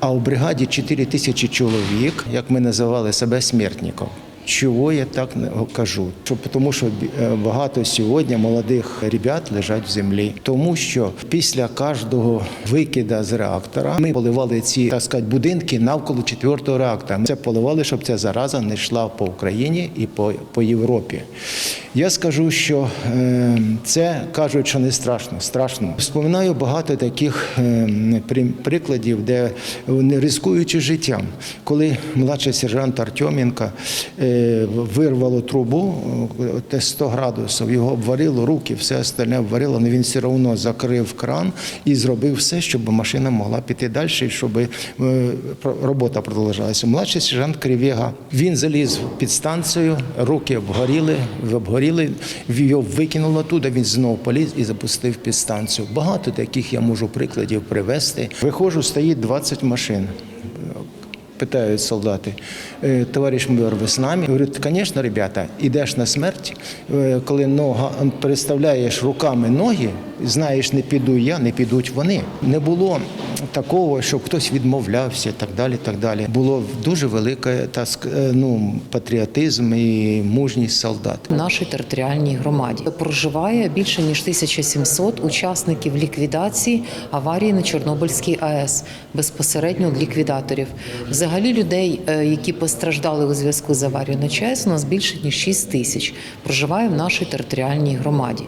А у бригаді 4 тисячі чоловік, як ми називали себе смертників. Чого я так кажу? Тому, що е, багато сьогодні молодих ребят лежать в землі, тому що після кожного викида з реактора ми поливали ці так сказати, будинки навколо четвертого реактора. Ми це поливали, щоб ця зараза не йшла по Україні і по, по Європі. Я скажу, що е, це кажуть, що не страшно. Страшно. Вспоминаю багато таких е, прикладів, де вони ризикуючи життям, коли младший сержант Артеменко е, вирвало трубу, те 100 градусів, його обварило, руки, все остальне обварило, але він все одно закрив кран і зробив все, щоб машина могла піти далі, щоб робота продовжалася. Младший сержант Кривєга, він заліз під станцію, руки обгоріли, обгоріли, його викинуло туди, він знову поліз і запустив підстанцію. Багато таких я можу прикладів привести. Виходжу, стоїть 20 машин. Питають солдати, «Е, товариш майор, ви з нами? Говорять, звісно, ребята, ідеш на смерть, е, коли нога переставляєш руками ноги, знаєш, не піду я, не підуть вони. Не було такого, щоб хтось відмовлявся, так далі. Так далі. Було дуже велике та е, ну, патріотизм і мужність солдат. В нашій територіальній громаді проживає більше ніж 1700 учасників ліквідації аварії на Чорнобильській АЕС безпосередньо ліквідаторів. Взагалі людей, е, які постраждали у зв'язку з аварією на ЧАЕС, у нас більше ніж 6 тисяч проживає в нашій територіальній громаді.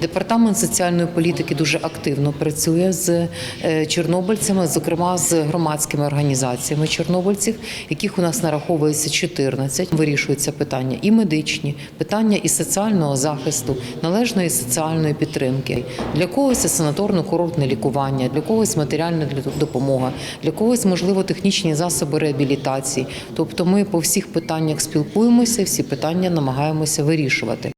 Департамент соціальної політики дуже активно працює з е, чорнобильцями, зокрема з громадськими організаціями чорнобильців, яких у нас нараховується 14. Вирішуються питання і медичні, питання і соціального захисту, належної соціальної підтримки. Для когось це санаторно-курортне лікування, для когось матеріальна допомога, для когось можливо технічні засоби реабілітації. Тобто, ми по всіх питаннях спілкуємося, всі питання намагаємося вирішувати.